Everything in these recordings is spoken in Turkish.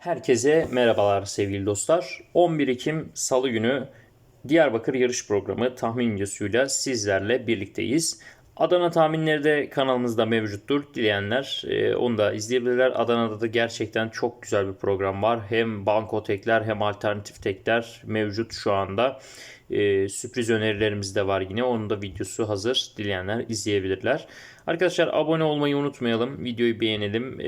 Herkese merhabalar sevgili dostlar. 11 Ekim Salı günü Diyarbakır yarış programı tahmin videosuyla sizlerle birlikteyiz. Adana tahminleri de kanalımızda mevcuttur. Dileyenler e, onu da izleyebilirler. Adana'da da gerçekten çok güzel bir program var. Hem banko tekler hem alternatif tekler mevcut şu anda. E, sürpriz önerilerimiz de var yine. Onun da videosu hazır. Dileyenler izleyebilirler. Arkadaşlar abone olmayı unutmayalım. Videoyu beğenelim. E,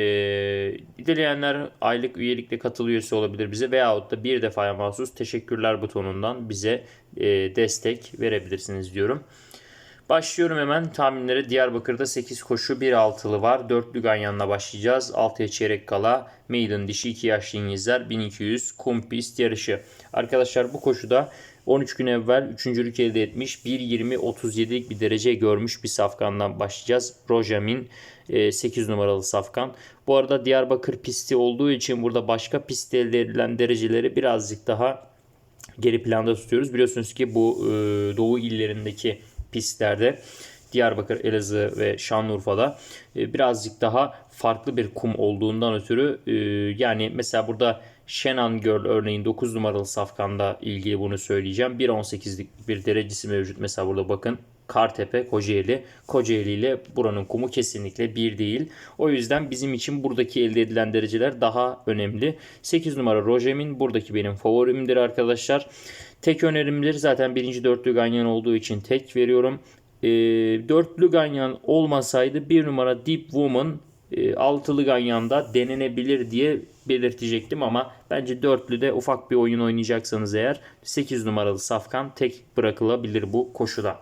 dileyenler aylık üyelikle katıl üyesi olabilir bize veyahut da bir defaya mahsus teşekkürler butonundan bize e, destek verebilirsiniz diyorum. Başlıyorum hemen tahminlere. Diyarbakır'da 8 koşu 1 altılı var. 4'lü ganyanla başlayacağız. 6'ya çeyrek kala maiden dişi 2 yaşlı İngilizler 1200 kum pist yarışı. Arkadaşlar bu koşuda 13 gün evvel üçüncülük elde etmiş 1.20-37'lik bir derece görmüş bir safkandan başlayacağız. Rojamin 8 numaralı safkan. Bu arada Diyarbakır pisti olduğu için burada başka pist elde edilen dereceleri birazcık daha geri planda tutuyoruz. Biliyorsunuz ki bu e, doğu illerindeki pistlerde Diyarbakır, Elazığ ve Şanlıurfa'da e, birazcık daha farklı bir kum olduğundan ötürü e, yani mesela burada Şenan Girl örneğin 9 numaralı safkanda ilgili bunu söyleyeceğim. 1.18'lik bir derecesi mevcut. Mesela burada bakın Kartepe, Kocaeli. Kocaeli ile buranın kumu kesinlikle bir değil. O yüzden bizim için buradaki elde edilen dereceler daha önemli. 8 numara Rojemin buradaki benim favorimdir arkadaşlar. Tek önerimdir. Zaten birinci dörtlü ganyan olduğu için tek veriyorum. E, dörtlü ganyan olmasaydı bir numara Deep Woman e, altılı ganyanda denenebilir diye belirtecektim ama bence dörtlü de ufak bir oyun oynayacaksanız eğer 8 numaralı safkan tek bırakılabilir bu koşuda.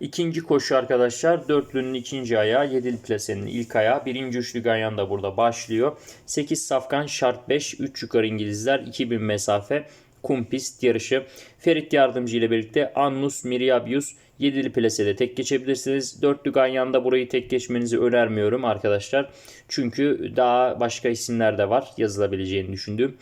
İkinci koşu arkadaşlar dörtlünün ikinci ayağı, yedili plasenin ilk ayağı. Birinci üçlü ganyan da burada başlıyor. 8 safkan şart 5, 3 yukarı İngilizler, 2000 mesafe kum pist yarışı. Ferit Yardımcı ile birlikte Annus Miriabius 7'li plasede tek geçebilirsiniz. 4'lü Ganyan'da burayı tek geçmenizi önermiyorum arkadaşlar. Çünkü daha başka isimler de var yazılabileceğini düşündüğüm.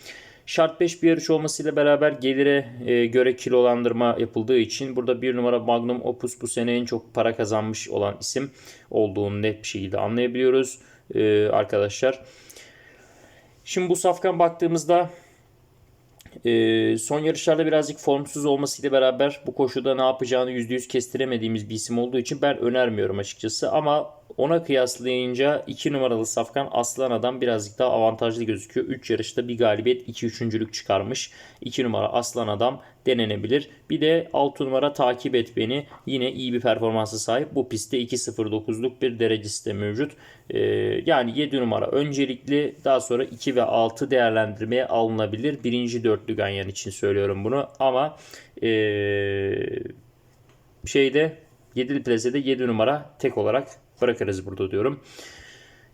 Şart 5 bir yarış olmasıyla beraber gelire e, göre kilolandırma yapıldığı için burada bir numara Magnum Opus bu sene en çok para kazanmış olan isim olduğunu net bir şekilde anlayabiliyoruz e, arkadaşlar. Şimdi bu safkan baktığımızda e, son yarışlarda birazcık formsuz olmasıyla beraber bu koşuda ne yapacağını %100 kestiremediğimiz bir isim olduğu için ben önermiyorum açıkçası. Ama ona kıyaslayınca 2 numaralı Safkan Aslan Adam birazcık daha avantajlı gözüküyor. 3 yarışta bir galibiyet 2 üçüncülük çıkarmış. 2 numara Aslan Adam denenebilir. Bir de 6 numara takip et beni. Yine iyi bir performansı sahip. Bu pistte 2.09'luk bir derecesi de mevcut. Ee, yani 7 numara öncelikli daha sonra 2 ve 6 değerlendirmeye alınabilir. Birinci dörtlü Ganyan için söylüyorum bunu. Ama ee, şeyde 7'li plazede 7 numara tek olarak bırakırız burada diyorum.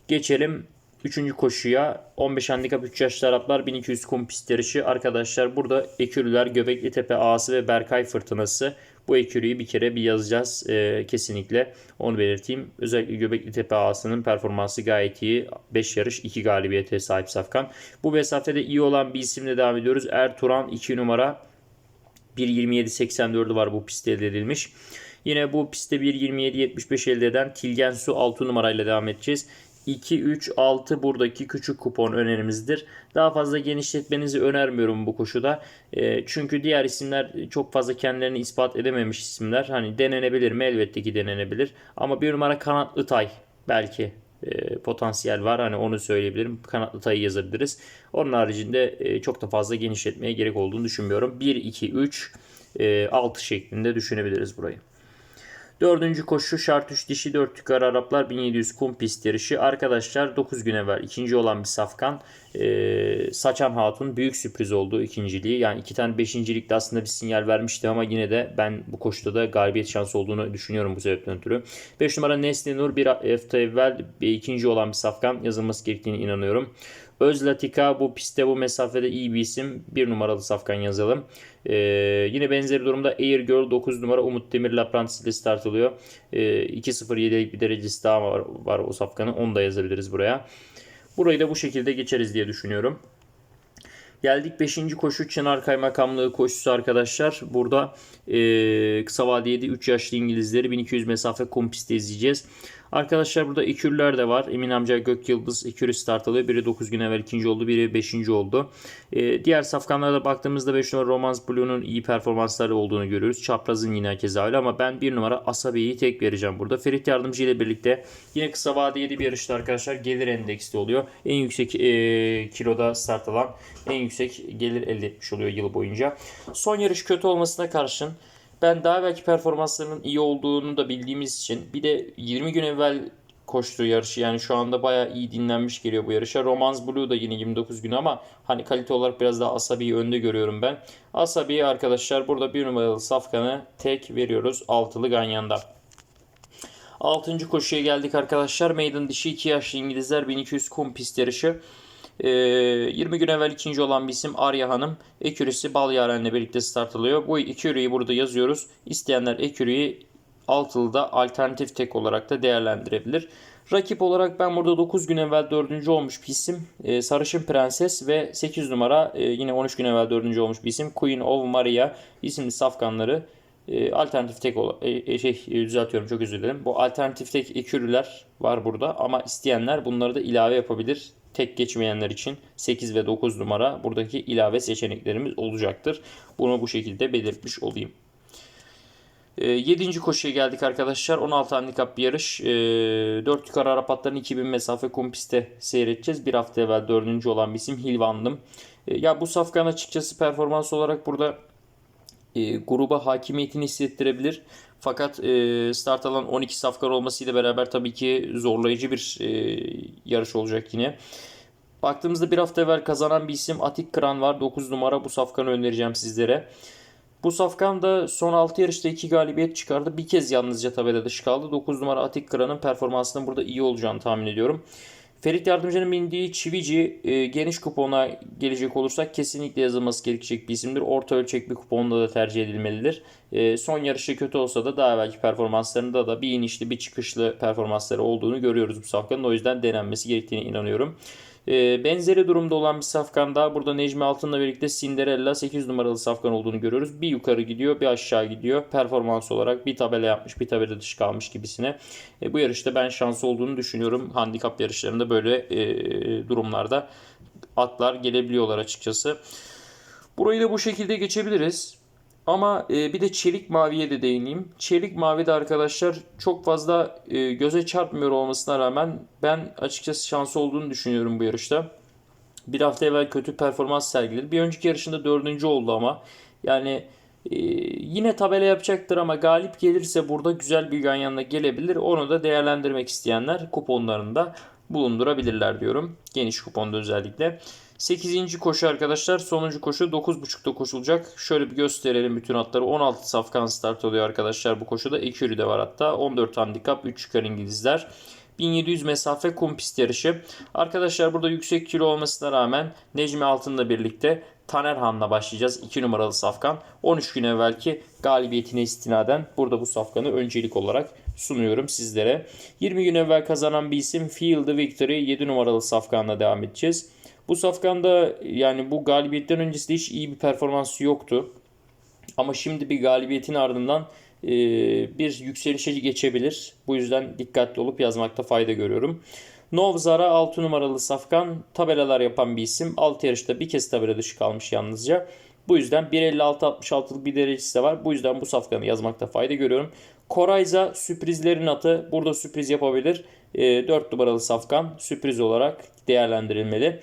Geçelim 3. koşuya 15 handikap 3 yaşlı Araplar 1200 kum yarışı. Arkadaşlar burada Ekürüler, Göbekli Tepe Ağası ve Berkay Fırtınası. Bu ekürüyü bir kere bir yazacağız e, kesinlikle. Onu belirteyim. Özellikle Göbekli Tepe Ağası'nın performansı gayet iyi. 5 yarış 2 galibiyete sahip Safkan. Bu mesafede iyi olan bir isimle devam ediyoruz. Ertuğran 2 numara 1.27.84'ü var bu pistte elde edilmiş. Yine bu pistte 1.27.75 elde eden Tilgen Su 6 numarayla devam edeceğiz. 2, 3, 6 buradaki küçük kupon önerimizdir. Daha fazla genişletmenizi önermiyorum bu koşuda. E, çünkü diğer isimler çok fazla kendilerini ispat edememiş isimler. Hani denenebilir mi? Elbette ki denenebilir. Ama bir numara kanatlı tay belki e, potansiyel var. Hani onu söyleyebilirim. Kanatlı tayı yazabiliriz. Onun haricinde e, çok da fazla genişletmeye gerek olduğunu düşünmüyorum. 1, 2, 3, e, 6 şeklinde düşünebiliriz burayı. Dördüncü koşu şart 3 dişi 4 yukarı Araplar 1700 kum pist yarışı. Arkadaşlar 9 gün evvel ikinci olan bir safkan. Ee, Saçan Hatun büyük sürpriz oldu ikinciliği. Yani iki tane beşincilikte aslında bir sinyal vermişti ama yine de ben bu koşuda da galibiyet şansı olduğunu düşünüyorum bu sebepten ötürü. 5 numara Nesli Nur bir hafta evvel ikinci olan bir safkan yazılması gerektiğini inanıyorum. Özlatika bu pistte bu mesafede iyi bir isim. Bir numaralı safkan yazalım. Ee, yine benzeri durumda Air Girl 9 numara Umut Demir Laprantis ile start alıyor. Ee, 2.07'lik bir derecesi daha var, var o safkanın. Onu da yazabiliriz buraya. Burayı da bu şekilde geçeriz diye düşünüyorum. Geldik 5. koşu Çınar Kaymakamlığı koşusu arkadaşlar. Burada e, kısa vadeli 3 yaşlı İngilizleri 1200 mesafe kum pistte izleyeceğiz. Arkadaşlar burada ekürler de var. Emin amca Gök Yıldız ekürü start alıyor. Biri 9 gün evvel ikinci oldu. Biri 5. oldu. Ee, diğer safkanlara baktığımızda 5 numara Romance Blue'nun iyi performansları olduğunu görüyoruz. Çapraz'ın yine keza öyle ama ben 1 numara Asabi'yi tek vereceğim burada. Ferit Yardımcı ile birlikte yine kısa vadeli bir yarışta arkadaşlar gelir endeksli oluyor. En yüksek e, kiloda start alan en yüksek gelir elde etmiş oluyor yıl boyunca. Son yarış kötü olmasına karşın ben daha belki performanslarının iyi olduğunu da bildiğimiz için bir de 20 gün evvel koştuğu yarışı yani şu anda bayağı iyi dinlenmiş geliyor bu yarışa. Romance Blue da yine 29 gün ama hani kalite olarak biraz daha Asabi'yi önde görüyorum ben. Asabi'yi arkadaşlar burada bir numaralı safkanı tek veriyoruz altılı Ganyan'da. 6. koşuya geldik arkadaşlar. Maiden dişi 2 yaşlı İngilizler 1200 kum pist yarışı. Ee, 20 gün evvel ikinci olan bir isim Arya Hanım. Ekürisi Bal Yaren'le birlikte start alıyor. Bu ekürüyü burada yazıyoruz. İsteyenler ekürüyü altılıda alternatif tek olarak da değerlendirebilir. Rakip olarak ben burada 9 gün evvel 4. olmuş bir isim e, Sarışın Prenses ve 8 numara e, yine 13 gün evvel 4. olmuş bir isim Queen of Maria isimli safkanları e, alternatif tek ola, e, şey e, düzeltiyorum çok özür dilerim. Bu alternatif tek ekürüler var burada ama isteyenler bunları da ilave yapabilir. Tek geçmeyenler için 8 ve 9 numara buradaki ilave seçeneklerimiz olacaktır. Bunu bu şekilde belirtmiş olayım. 7. E, koşuya geldik arkadaşlar. 16 handikap bir yarış. E, 4 yukarı Arap atlarının 2000 mesafe kompiste seyredeceğiz. Bir hafta evvel 4. olan bir isim Hilvandım. E, ya bu safkan açıkçası performans olarak burada e, gruba hakimiyetini hissettirebilir. Fakat e, start alan 12 safkar olmasıyla beraber tabii ki zorlayıcı bir e, yarış olacak yine. Baktığımızda bir hafta evvel kazanan bir isim Atik Kran var. 9 numara bu safkanı önereceğim sizlere. Bu safkan da son 6 yarışta 2 galibiyet çıkardı. Bir kez yalnızca tabela dışı kaldı. 9 numara Atik Kran'ın performansının burada iyi olacağını tahmin ediyorum. Ferit Yardımcı'nın bindiği Çivici e, geniş kupona gelecek olursak kesinlikle yazılması gerekecek bir isimdir. Orta ölçek bir kuponda da tercih edilmelidir. E, son yarışı kötü olsa da daha belki performanslarında da bir inişli bir çıkışlı performansları olduğunu görüyoruz bu safkanın. O yüzden denenmesi gerektiğine inanıyorum. E, benzeri durumda olan bir safkan daha burada Necmi Altın'la birlikte Cinderella 8 numaralı safkan olduğunu görüyoruz. Bir yukarı gidiyor bir aşağı gidiyor. Performans olarak bir tabela yapmış bir tabela dışı kalmış gibisine. E, bu yarışta ben şanslı olduğunu düşünüyorum. Handikap yarışlarında böyle e, durumlarda atlar gelebiliyorlar açıkçası. Burayı da bu şekilde geçebiliriz. Ama e, bir de çelik maviye de değineyim. Çelik mavi de arkadaşlar çok fazla e, göze çarpmıyor olmasına rağmen ben açıkçası şansı olduğunu düşünüyorum bu yarışta. Bir hafta evvel kötü performans sergiledi. Bir önceki yarışında dördüncü oldu ama yani e, yine tabela yapacaktır ama galip gelirse burada güzel bir ganyanla gelebilir. Onu da değerlendirmek isteyenler kuponlarında bulundurabilirler diyorum. Geniş kuponda özellikle. 8. koşu arkadaşlar sonuncu koşu 9.30'da koşulacak. Şöyle bir gösterelim bütün atları. 16 safkan start oluyor arkadaşlar bu koşuda. Ekürü de var hatta. 14 handikap 3 çıkar İngilizler. 1700 mesafe kum pist yarışı. Arkadaşlar burada yüksek kilo olmasına rağmen Necmi Altın'la birlikte Taner Han'la başlayacağız. 2 numaralı safkan. 13 gün evvelki galibiyetine istinaden burada bu safkanı öncelik olarak sunuyorum sizlere. 20 gün evvel kazanan bir isim Field Victory 7 numaralı safkanla devam edeceğiz. Bu safkanda yani bu galibiyetten öncesi de hiç iyi bir performansı yoktu. Ama şimdi bir galibiyetin ardından e, bir yükselişe geçebilir. Bu yüzden dikkatli olup yazmakta fayda görüyorum. Novzara 6 numaralı safkan tabelalar yapan bir isim. 6 yarışta bir kez tabela dışı kalmış yalnızca. Bu yüzden 1.56-66'lık bir derecesi de var. Bu yüzden bu safkanı yazmakta fayda görüyorum. Korayza sürprizlerin atı. Burada sürpriz yapabilir. E, 4 numaralı safkan sürpriz olarak değerlendirilmeli.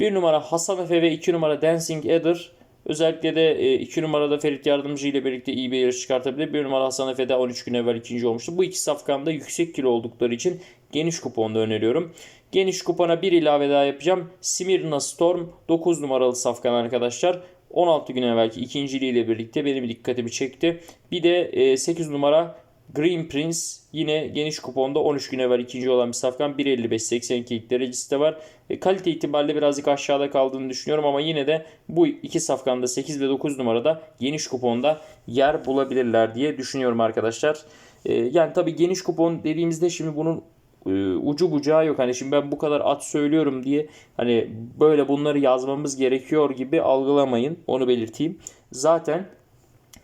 1 numara Hasan Efe ve 2 numara Dancing Eder Özellikle de 2 e, numarada Ferit Yardımcı ile birlikte iyi bir yarış çıkartabilir. 1 numara Hasan Efe de 13 gün evvel ikinci olmuştu. Bu iki safkanda yüksek kilo oldukları için geniş kuponda öneriyorum. Geniş kupona bir ilave daha yapacağım. Simirna Storm 9 numaralı safkan arkadaşlar. 16 gün evvelki ikinciliğiyle birlikte benim dikkatimi çekti. Bir de 8 e, numara Green Prince yine geniş kuponda 13 gün evvel ikinci olan bir safkan 1.55-82 derecesi de var. E, kalite itibariyle birazcık aşağıda kaldığını düşünüyorum ama yine de bu iki safkanda 8 ve 9 numarada geniş kuponda yer bulabilirler diye düşünüyorum arkadaşlar. E, yani tabi geniş kupon dediğimizde şimdi bunun e, ucu bucağı yok. Hani şimdi ben bu kadar at söylüyorum diye hani böyle bunları yazmamız gerekiyor gibi algılamayın. Onu belirteyim. Zaten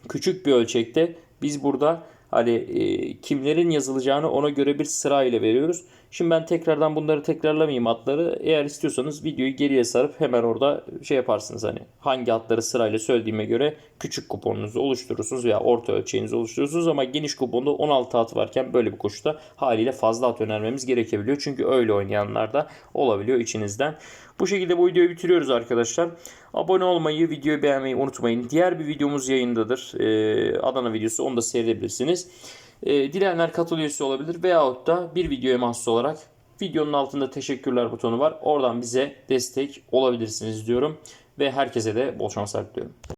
küçük bir ölçekte biz burada Hani e, kimlerin yazılacağını ona göre bir sıra ile veriyoruz. Şimdi ben tekrardan bunları tekrarlamayayım atları. Eğer istiyorsanız videoyu geriye sarıp hemen orada şey yaparsınız hani hangi atları sırayla söylediğime göre küçük kuponunuzu oluşturursunuz veya orta ölçeğinizi oluşturursunuz ama geniş kuponda 16 at varken böyle bir koşuda haliyle fazla at önermemiz gerekebiliyor. Çünkü öyle oynayanlar da olabiliyor içinizden. Bu şekilde bu videoyu bitiriyoruz arkadaşlar. Abone olmayı, videoyu beğenmeyi unutmayın. Diğer bir videomuz yayındadır. Ee, Adana videosu onu da seyredebilirsiniz. Ee, dileyenler katıl üyesi olabilir veyahut da bir videoya mahsus olarak videonun altında teşekkürler butonu var. Oradan bize destek olabilirsiniz diyorum. Ve herkese de bol şanslar diliyorum.